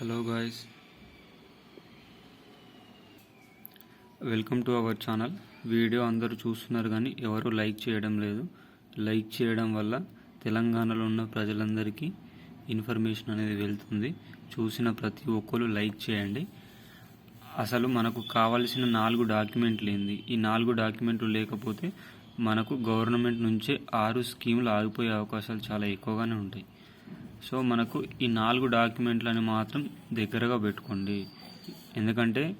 Hello guys welcome to our channel video అందరూ చూస్తున్నారు కానీ ఎవరు లైక్ చేయడం లేదు. లైక్ చేయడం వల్ల తెలంగాణలో ఉన్న ప్రజలందరికీ ఇన్ఫర్మేషన్ అనేది వెళ్తుంది. చూసిన ప్రతి ఒక్కరు లైక్ చేయండి. అసలు మనకు కావలసిన నాలుగు డాక్యుమెంట్లు ఏంది? ఈ నాలుగు డాక్యుమెంట్లు లేకపోతే మనకు గవర్నమెంట్ నుంచే ఆరు స్కీములు ఆగిపోయే అవకాశాలు చాలా ఎక్కువగానే ఉంటాయి. సో మనకు ఈ నాలుగు డాక్యుమెంట్లని మాత్రం దగ్గరగా పెట్టుకోండి. ఎందుకంటే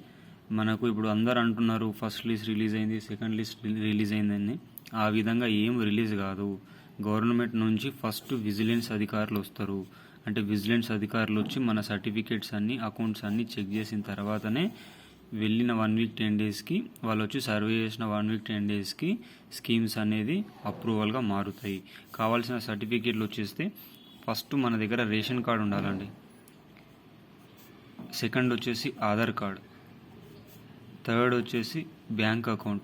మనకు ఇప్పుడు అందరు అంటున్నారు ఫస్ట్ లిస్ట్ రిలీజ్ అయింది సెకండ్ లిస్ట్ రిలీజ్ అయిందని. ఆ విధంగా ఏం రిలీజ్ కాదు. గవర్నమెంట్ నుంచి ఫస్ట్ విజిలెన్స్ అధికారులు వస్తారు. అంటే విజిలెన్స్ అధికారులు వచ్చి మన సర్టిఫికేట్స్ అన్ని అకౌంట్స్ అన్నీ చెక్ చేసిన తర్వాతనే వెళ్ళిన వన్ వీక్ టెన్ డేస్కి వాళ్ళు వచ్చి సర్వే చేసిన వన్ వీక్ టెన్ డేస్కి స్కీమ్స్ అనేది అప్రూవల్గా మారుతాయి. కావాల్సిన సర్టిఫికేట్లు వచ్చేస్తే ఫస్ట్ మన దగ్గర రేషన్ కార్డు ఉండాలండి. సెకండ్ వచ్చేసి ఆధార్ కార్డ్. థర్డ్ వచ్చేసి బ్యాంక్ అకౌంట్.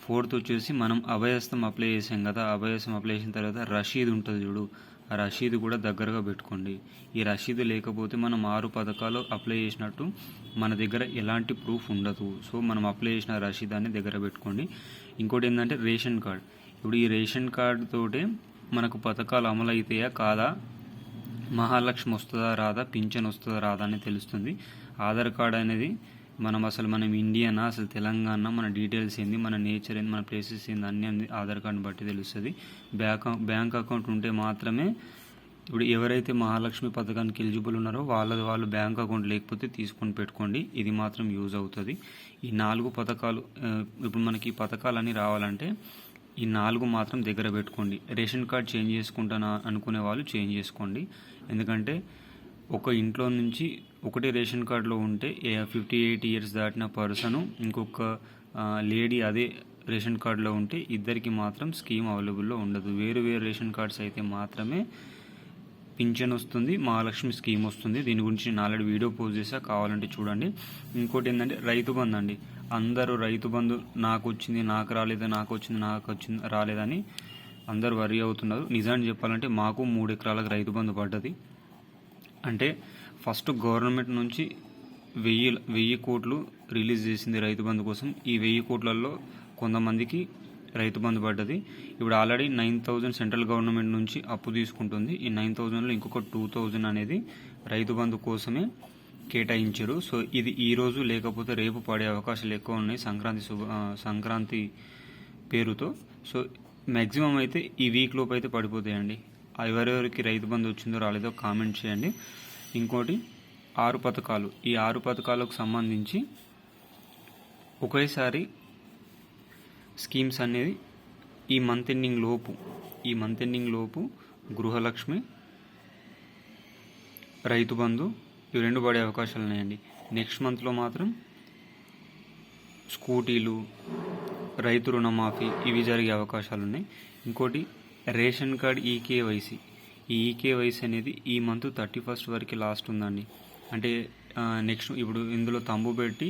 ఫోర్త్ వచ్చేసి మనం అభయస్థం అప్లై చేసాం కదా అభయస్థం అప్లై చేసిన తర్వాత రషీద్ ఉంటుంది చూడు ఆ రషీదు కూడా దగ్గరగా పెట్టుకోండి. ఈ రషీదు లేకపోతే మనం ఆరు పథకాలు అప్లై చేసినట్టు మన దగ్గర ఎలాంటి ప్రూఫ్ ఉండదు. సో మనం అప్లై చేసిన రషీదాన్ని దగ్గర పెట్టుకోండి. ఇంకోటి ఏంటంటే రేషన్ కార్డ్. ఇప్పుడు ఈ రేషన్ కార్డ్ తోటే మనకు పథకాలు అమలు అవుతాయా కాదా? మహాలక్ష్మి వస్తుందా రాదా? పింఛన్ వస్తుందా రాదా అని తెలుస్తుంది. ఆధార్ కార్డ్ అనేది మనం అసలు మనం ఇండియానా అసలు తెలంగాణ మన డీటెయిల్స్ ఏంది మన నేచర్ ఏంది మన ప్లేసెస్ ఏంది అన్నీ అన్ని ఆధార్ కార్డుని బట్టి తెలుస్తుంది. బ్యాంక్ బ్యాంక్ అకౌంట్ ఉంటే మాత్రమే ఇప్పుడు ఎవరైతే మహాలక్ష్మి పథకానికి ఎలిజిబుల్ ఉన్నారో వాళ్ళది వాళ్ళు బ్యాంక్ అకౌంట్ లేకపోతే తీసుకొని పెట్టుకోండి. ఇది మాత్రం యూజ్ అవుతుంది. ఈ నాలుగు పథకాలు ఇప్పుడు మనకి ఈ పథకాలన్నీ రావాలంటే ఈ నాలుగు మాత్రం దగ్గర పెట్టుకోండి. రేషన్ కార్డ్ చేంజ్ చేసుకుంటానా అనుకునే వాళ్ళు చేంజ్ చేసుకోండి. ఎందుకంటే ఒక ఇంట్లో నుంచి ఒకటే రేషన్ కార్డులో ఉంటే ఫిఫ్టీ ఎయిట్ ఇయర్స్ దాటిన పర్సన్ ఇంకొక లేడీ అదే రేషన్ కార్డులో ఉంటే ఇద్దరికి మాత్రం స్కీమ్ అవైలబుల్లో ఉండదు. వేరు వేరు రేషన్ కార్డ్స్ అయితే మాత్రమే పింఛన్ వస్తుంది మహాలక్ష్మి స్కీమ్ వస్తుంది. దీని గురించి నేను ఆల్రెడీ వీడియో పోస్ట్ చేసా కావాలంటే చూడండి. ఇంకోటి ఏంటంటే రైతు బంధు అండి. అందరూ రైతు బంధు నాకు వచ్చింది నాకు రాలేదు నాకు వచ్చింది నాకు వచ్చింది రాలేదని అందరు వరి అవుతున్నారు. నిజాన్ని చెప్పాలంటే మాకు మూడు ఎకరాలకు రైతు బంధు పడ్డది. అంటే ఫస్ట్ గవర్నమెంట్ నుంచి వెయ్యి వెయ్యి కోట్లు రిలీజ్ చేసింది రైతు బంధు కోసం. ఈ వెయ్యి కోట్లలో కొంతమందికి రైతు బంధు పడ్డది. ఇప్పుడు already nine thousand central government నుంచి అప్పు తీసుకుంటుంది. ఈ నైన్ థౌజండ్లో ఇంకొక టూ థౌజండ్ అనేది రైతు బంధు కోసమే కేటాయించారు. సో ఇది ఈ రోజు లేకపోతే రేపు పడే అవకాశాలు ఎక్కువ ఉన్నాయి సంక్రాంతి శుభ సంక్రాంతి పేరుతో. సో మ్యాక్సిమం అయితే ఈ వీక్ లోపు అయితే పడిపోతాయండి. ఎవరెవరికి రైతు బంధు వచ్చిందో రాలేదో కామెంట్ చేయండి. ఇంకోటి ఆరు పథకాలు. ఈ ఆరు పథకాలకు సంబంధించి ఒకేసారి స్కీమ్స్ అనేది ఈ మంత్ ఎండింగ్ లోపు ఈ మంత్ ఎండింగ్ లోపు గృహలక్ష్మి రైతు బంధు ఇవి రెండు పడే అవకాశాలు ఉన్నాయండి. నెక్స్ట్ మంత్లో మాత్రం స్కూటీలు రైతు రుణమాఫీ ఇవి జరిగే అవకాశాలు ఉన్నాయి. ఇంకోటి రేషన్ కార్డ్ ఈకేవైసీ. ఈ ఈకేవైసీ అనేది ఈ మంత్ థర్టీ ఫస్ట్ వరకు లాస్ట్ ఉందండి. అంటే నెక్స్ట్ ఇప్పుడు ఇందులో తంబు పెట్టి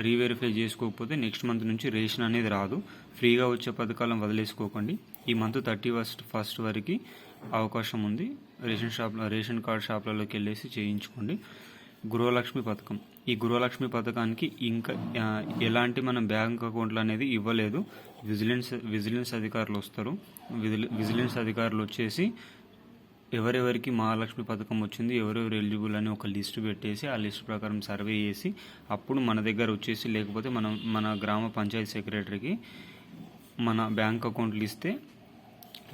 రీవెరిఫై చేసుకోకపోతే నెక్స్ట్ మంత్ నుంచి రేషన్ అనేది రాదు. ఫ్రీగా వచ్చే పథకాలను వదిలేసుకోకండి. ఈ మంత్ థర్టీ ఫస్ట్ ఫస్ట్ వరకు అవకాశం ఉంది. రేషన్ షాప్ రేషన్ కార్డ్ షాప్లలోకి వెళ్ళేసి చేయించుకోండి. గృహలక్ష్మి పథకం. ఈ గృహలక్ష్మి పథకానికి ఇంకా ఎలాంటి మనం బ్యాంక్ అకౌంట్లు అనేది ఇవ్వలేదు. విజిలెన్స్ విజిలెన్స్ అధికారులు వస్తారు. విజిలెన్స్ అధికారులు వచ్చేసి ఎవరెవరికి మహాలక్ష్మి పథకం వచ్చింది ఎవరెవరు ఎలిజిబుల్ అని ఒక లిస్ట్ పెట్టేసి ఆ లిస్ట్ ప్రకారం సర్వే చేసి అప్పుడు మన దగ్గర వచ్చేసి లేకపోతే మనం మన గ్రామ పంచాయతీ సెక్రటరీకి మన బ్యాంక్ అకౌంట్లు ఇస్తే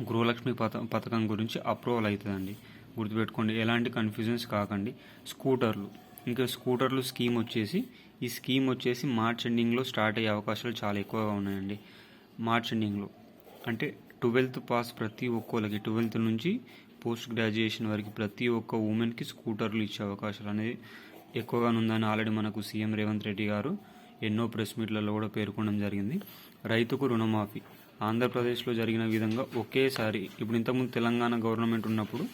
గృహలక్ష్మి పథ పథకం గురించి అప్రూవల్ అవుతుందండి గుర్తుపెట్టుకోండి ఎలాంటి కన్ఫ్యూజన్స్ కాకండి. స్కూటర్లు. ఇంకా స్కూటర్లు స్కీమ్ వచ్చేసి ఈ స్కీమ్ వచ్చేసి మార్చ్ ఎండింగ్లో స్టార్ట్ అయ్యే అవకాశాలు చాలా ఎక్కువగా ఉన్నాయండి. మార్చ్ ఎండింగ్లో అంటే ట్వెల్త్ పాస్ ప్రతి ఒక్కోళ్ళకి ట్వెల్త్ నుంచి పోస్ట్ గ్రాడ్యుయేషన్ వరకు ప్రతి ఒక్క ఉమెన్కి స్కూటర్లు ఇచ్చే అవకాశాలు అనేది ఎక్కువగా ఉందని ఆల్రెడీ మనకు సీఎం రేవంత్ రెడ్డి గారు ఎన్నో ప్రెస్ మీట్లలో కూడా పేర్కొనడం జరిగింది. రైతుకు రుణమాఫీ. ఆంధ్రప్రదేశ్లో జరిగిన విధంగా ఒకేసారి ఇప్పుడు ఇంతకుముందు తెలంగాణ గవర్నమెంట్ ఉన్నప్పుడు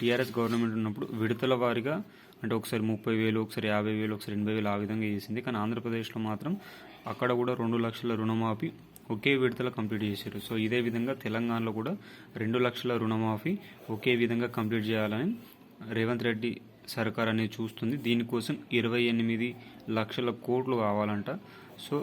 టీఆర్ఎస్ గవర్నమెంట్ ఉన్నప్పుడు విడతల వారిగా అంటే ఒకసారి ముప్పై వేలు ఒకసారి యాభై వేలు ఒకసారి ఎనభై వేలు ఆ విధంగా చేసింది. కానీ ఆంధ్రప్రదేశ్లో మాత్రం అక్కడ కూడా రెండు లక్షల రుణమాఫీ ఒకే విడతలో కంప్లీట్ చేశారు. సో ఇదే విధంగా తెలంగాణలో కూడా రెండు లక్షల రుణమాఫీ ఒకే విధంగా కంప్లీట్ చేయాలని రేవంత్ రెడ్డి సర్కార్ అనేది చూస్తుంది. దీనికోసం ఇరవై ఎనిమిది లక్షల కోట్లు కావాలంట. సో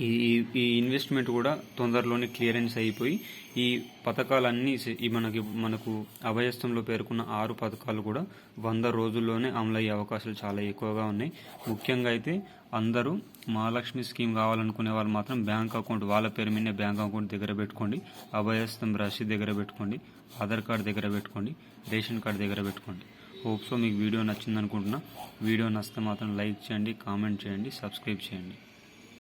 ఈ ఈ- ఇన్వెస్ట్మెంట్ కూడా తొందరలోనే క్లియరెన్స్ అయిపోయి ఈ పథకాలన్నీ ఈ మనకి మనకు అభయస్థంలో పేర్కొన్న ఆరు పథకాలు కూడా వంద రోజుల్లోనే అమలయ్యే అవకాశాలు చాలా ఎక్కువగా ఉన్నాయి. ముఖ్యంగా అయితే అందరూ మహాలక్ష్మి స్కీమ్ కావాలనుకునే వాళ్ళు మాత్రం బ్యాంక్ అకౌంట్ వాళ్ళ పేరు మీద బ్యాంక్ అకౌంట్ దగ్గర పెట్టుకోండి. అభయస్థం రసీద్ దగ్గర పెట్టుకోండి. ఆధార్ కార్డ్ దగ్గర పెట్టుకోండి. రేషన్ కార్డ్ దగ్గర పెట్టుకోండి. హోప్ సో మీకు వీడియో నచ్చింది అనుకుంటున్నా వీడియో నచ్చితే మాత్రం లైక్ చేయండి కామెంట్ చేయండి సబ్స్క్రైబ్ చేయండి.